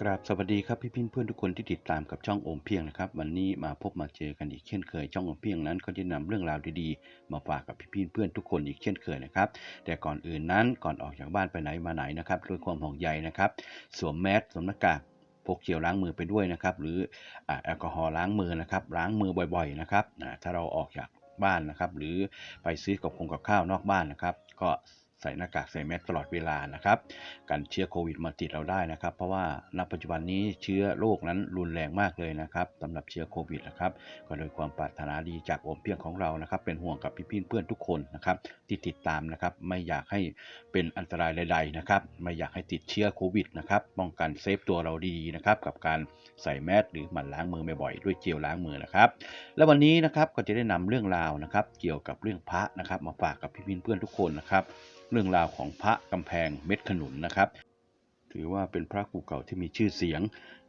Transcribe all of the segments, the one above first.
กราบสวัสดีครับพี่พี่เพื่อนทุกคนที่ติดตามกับช่องโอมเพียงนะครับ วันนี้มาพบมาเจอกันอีกเช่นเคยช่องโอมเพียงนั้นก็จะนำเรื่องราวดีๆ มาฝากกับพี่พี่เพื่อนทุกคนอีกเช่นเคยนะครับ แต่ก่อนอื่นนั้นก่อนออกจากบ้านไปไหนมาไหนนะครับด้วยความห่วงใยนะครับ สวมแมสสวมหน้ากากพกเจลล้างมือไปด้วยนะครับ หรือแอลกอฮอล์ล้างมือนะครับ ล้างมือบ่อยๆนะครับถ้าเราออกจากบ้านนะครับ หรือไปซื้อกับคงกับข้าวนอกบ้านนะครับ ก็ ใส่หน้ากากใส่แมสตลอดเวลานะครับกันเชื้อโควิดมาติดเราได้นะครับ เพราะว่าณปัจจุบันนี้เชื้อโรคนั้นรุนแรงมากเลยนะครับสำหรับเชื้อโควิดนะครับก็โดยความปรารถนาดีจากอมเพียงของเรานะครับ เป็นห่วงกับพี่ๆเพื่อนทุกคนนะครับที่ติดตามนะครับ ไม่อยากให้เป็นอันตรายใดๆนะครับ ไม่อยากให้ติดเชื้อโควิดนะครับป้องกันเซฟตัวเราดีๆนะครับกับการใส่แมสหรือหมั่นล้างมือบ่อยๆด้วยเจลล้างมือนะครับ และวันนี้นะครับก็จะได้นำเรื่องราวนะครับ เกี่ยวกับเรื่องพระนะครับ มาฝากกับพี่ๆเพื่อนทุกคนนะครับ เรื่องราวของพระกำแพงเม็ดขนุนนะครับ ถือว่าเป็นพระกูเก่าที่มีชื่อเสียง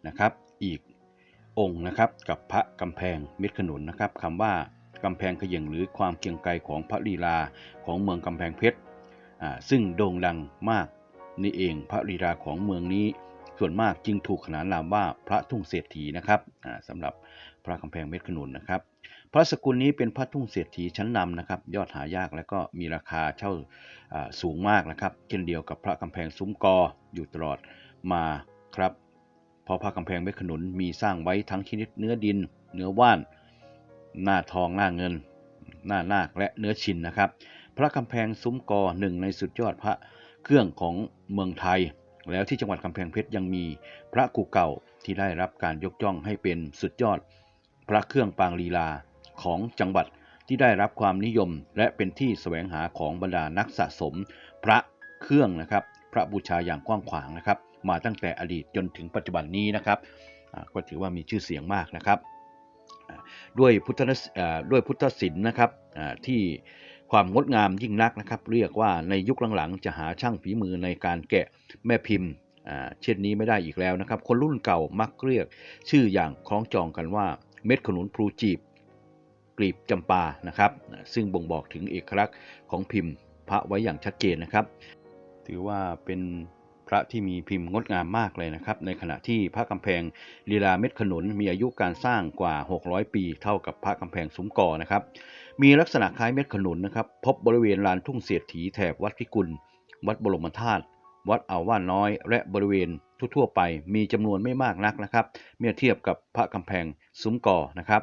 นะครับ อีกองค์นะครับกับพระกำแพงเม็ดขนุนนะครับคำว่ากำแพงเขย่งหรือความเกียงไกรของพระลีลาของเมืองกำแพงเพชรอ่าซึ่งโด่งดังมากนี่เองพระลีลาของเมืองนี้ส่วนมากจึงถูกขนานนามว่าพระทุ่งเศรษฐีนะครับอ่าสำหรับพระกำแพงเม็ดขนุนนะครับ พระสกุลนี้เป็นพระทุ่งเศรษฐีชั้นนำนะครับ ยอดหายากและก็มีราคาเช่าสูงมากนะครับ เช่นเดียวกับพระกำแพงซุ้มกออยู่ตลอดมาครับ เพราะพระกำแพงเมขนุนมีสร้างไว้ทั้งชนิดเนื้อดิน เนื้อว่าน หน้าทองหน้าเงิน หน้านาคและเนื้อชินนะครับ พระกำแพงซุ้มกอหนึ่งในสุดยอดพระเครื่องของเมืองไทย แล้วที่จังหวัดกำแพงเพชรยังมีพระกูเก่าที่ได้รับการยกย่องให้เป็นสุดยอด พระเครื่องปางลีลา ของจังหวัดที่ได้รับความนิยม และเป็นที่แสวงหาของบรรดานักสะสม พระเครื่องนะครับ พระบูชาอย่างกว้างขวางนะครับ มาตั้งแต่อดีตจนถึงปัจจุบันนี้นะครับก็ถือว่ามีชื่อเสียงมากนะครับ ด้วยพุทธด้วยพุทธศิลป์นะครับที่ความงดงามยิ่งนักนะครับ เรียกว่าในยุคหลังๆ จะหาช่างฝีมือในการแกะแม่พิมพ์เช่นนี้ไม่ได้อีกแล้วนะครับ คนรุ่นเก่ามักเรียกชื่ออย่างคล้องจองกันว่าเม็ดขนุนพลูจีบ กลีบจำปานะครับ ซึ่งบ่งบอกถึงเอกลักษณ์ของพิมพ์พระไว้อย่างชัดเจนนะครับ ถือว่าเป็นพระที่มีพิมพ์งดงามมากเลยนะครับ ในขณะที่พระกำแพงลีลาเม็ดขนุนมีอายุการสร้างกว่า 600 ปีเท่ากับพระกำแพงซุ้มกอนะครับ มีลักษณะคล้ายเม็ดขนุนนะครับ พบบริเวณลานทุ่งเศรษฐีแถบวัดพิกุล วัดบรมธาตุ วัดอ่าวว่านน้อย และบริเวณทั่วๆไปมีจำนวนไม่มากนักนะครับ เมื่อเทียบกับพระกำแพงซุ้มกอนะครับ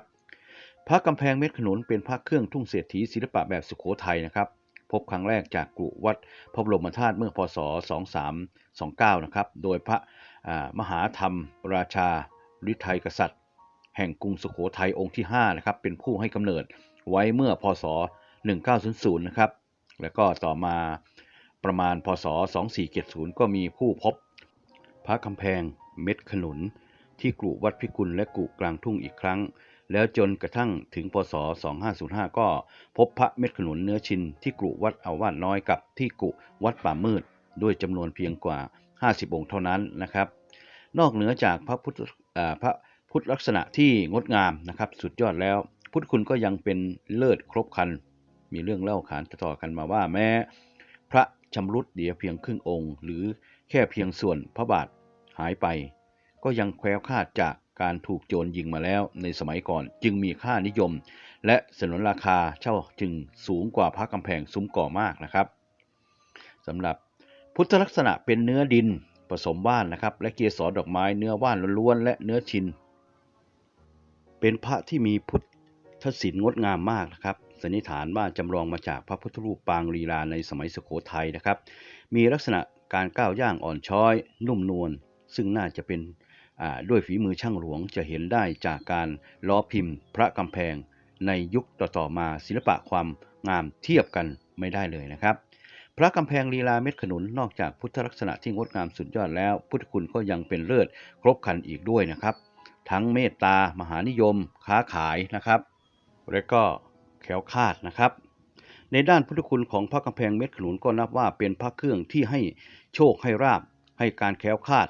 พระกำแพงเม็ดขนุนเป็นพระเครื่องทุ่งเศรษฐีศิลปะแบบสุโขทัยนะครับ พบครั้งแรกจากกรุวัดพระบรมธาตุเมื่อพศ 2329 นะครับ โดยพระมหาธรรมราชาฤทัยกษัตริย์ แห่งกรุงสุโขทัยองค์ที่ 5 นะครับ เป็นผู้ให้กำเนิดไว้เมื่อพศ 1900 นะครับ แล้วก็ต่อมาประมาณพศ 2470 ก็มีผู้พบพระกำแพงเม็ดขนุนที่กรุวัดพิกุลและกรุกลางทุ่งอีกครั้ง แล้วจนกระทั่งถึงพศ 2505 ก็พบพระเม็ดขนุนเนื้อชินที่กรุวัดอาวาสน้อยกับที่กรุวัดป่ามืด ด้วยจำนวนเพียงกว่า 50 องค์เท่านั้นนะครับ นอกเหนือจากพระพุทธพระพุทธลักษณะที่งดงามนะครับ สุดยอดแล้ว พุทธคุณก็ยังเป็นเลิศครบคัน มีเรื่องเล่าขานต่อๆกันมาว่าแม้ พระชำรุดเดียวเพียงครึ่งองค์ หรือแค่เพียงส่วนพระบาทหายไป ก็ยังแคล้วคลาดจาก การถูกโจรยิงมาแล้วในสมัยก่อนจึงมีค่านิยม และสนนราคาเช่าจึงสูงกว่าพระกำแพงซุ้มก่อมากนะครับสำหรับพุทธลักษณะเป็นเนื้อดินผสมว่านนะครับและเกสรดอกไม้เนื้อว่านล้วนๆและเนื้อชิน เป็นพระที่มีพุทธศิลป์งดงามมากนะครับสันนิษฐานว่าจำลองมาจากพระพุทธรูปปางลีลาในสมัยสุโขทัยนะครับ มีลักษณะการก้าวย่างอ่อนช้อย นุ่มนวลซึ่งน่าจะเป็น ด้วยฝีมือช่างหลวงจะเห็นได้จากการล้อพิมพ์ พระกำแพง ในยุคต่อๆมาศิลปะความงามเทียบกันไม่ได้เลยนะครับ พระกำแพงลีลาเม็ดขนุนนอกจากพุทธลักษณะที่งดงามสุดยอดแล้ว พุทธคุณก็ยังเป็นเลิศครบครันอีกด้วยนะครับ ทั้งเมตตามหานิยม ค้าขายนะครับ และก็แขวคาดนะครับในด้านพุทธคุณของพระกำแพงเม็ดขนุนก็นับว่าเป็นพระเครื่องที่ให้โชคให้ราบให้การแคล้วคลาด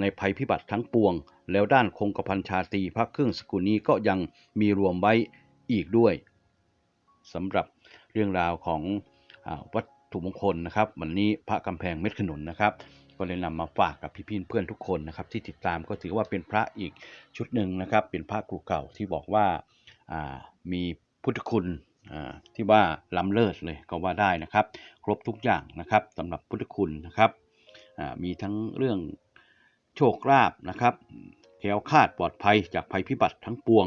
ในภัยพิบัติทั้งปวง แล้วด้านคงกระพันชาตรีพระเครื่องสกุลนี้ก็ยังมีรวมไว้อีกด้วยสำหรับเรื่องราวของอวัตถุมงคลนะครับ วันนี้พระกำแพงเม็ดขนุนนะครับก็เลยนำมาฝากกับพี่ๆเพื่อนทุกคนนะครับ ที่ติดตามก็ถือว่าเป็นพระอีกชุดหนึ่งนะครับ เป็นพระกรุเก่าที่บอกว่ามีพุทธคุณที่ว่าล้ำเลิศเลยก็ว่าได้นะครับ ครบทุกอย่างนะครับสำหรับพุทธคุณนะครับมีทั้งเรื่อง โชคลาภนะครับแคล้วคลาดปลอดภัยจากภัยพิบัติทั้งปวง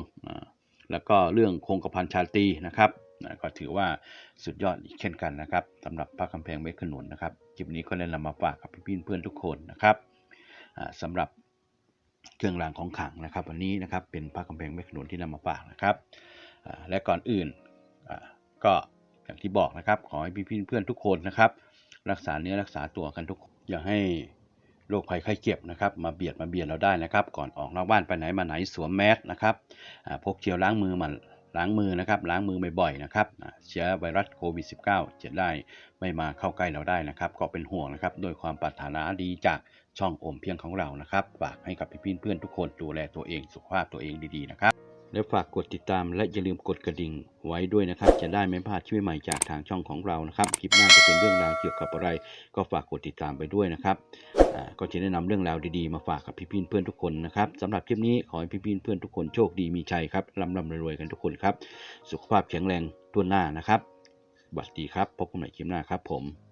แล้วก็เรื่องคงกระพันชาตีนะครับก็ถือว่าสุดยอดอีกเช่นกันนะครับสำหรับพระกำแพงเม็ดขนุนนะครับคลิปนี้ก็เลยนำมาฝากกับพี่เพื่อนทุกคนนะครับสำหรับเครื่องรางของขลังนะครับ วันนี้นะครับเป็นพระกำแพงเม็ดขนุนที่นำมาฝากนะครับและก่อนอื่นก็อย่างที่บอกนะครับ ขอให้พี่เพื่อนทุกคนนะครับ รักษาเนื้อรักษาตัวกันทุกคนอย่าให้ โรคภัยไข้เจ็บนะครับมาเบียดมาเบียนเราได้นะครับ ก่อนออกนอกบ้านไปไหนมาไหนสวมแมสนะครับพกเจลล้างมือมันล้างมือนะครับล้างมือบ่อยๆนะครับเชื้อไวรัสโควิด -19 จะได้ไม่มาเข้าใกล้เราได้นะครับ ก็เป็นห่วงนะครับโดวยความปรารถนาดีจากช่องโอมเพียงของเรานะครับฝากให้กับพี่เพื่อนทุกคนดูแลตัวเองสุขภาพตัวเองดีๆนะครับและฝากกดติดตามและอย่าลืมกดกระดิ่งไว้ด้วยนะครับ จะได้ไม่พลาดช่วยใหม่จากทางช่องของเรานะครับ คลิปหน้าจะเป็นเรื่องราวเกี่ยวกับอะไร ก็ฝากกดติดตามไปด้วยนะครับ ก็จะได้นำเรื่องราวดีๆมาฝากกับพี่ๆเพื่อนทุกคนนะครับสำหรับคลิปนี้ขอให้พี่ๆเพื่อนทุกคนโชคดีมีชัยครับร่ำร่ำรวยๆกันทุกคนครับ สุขภาพแข็งแรงทั่วหน้านะครับสวัสดีครับพบกันใหม่คลิปหน้าครับผม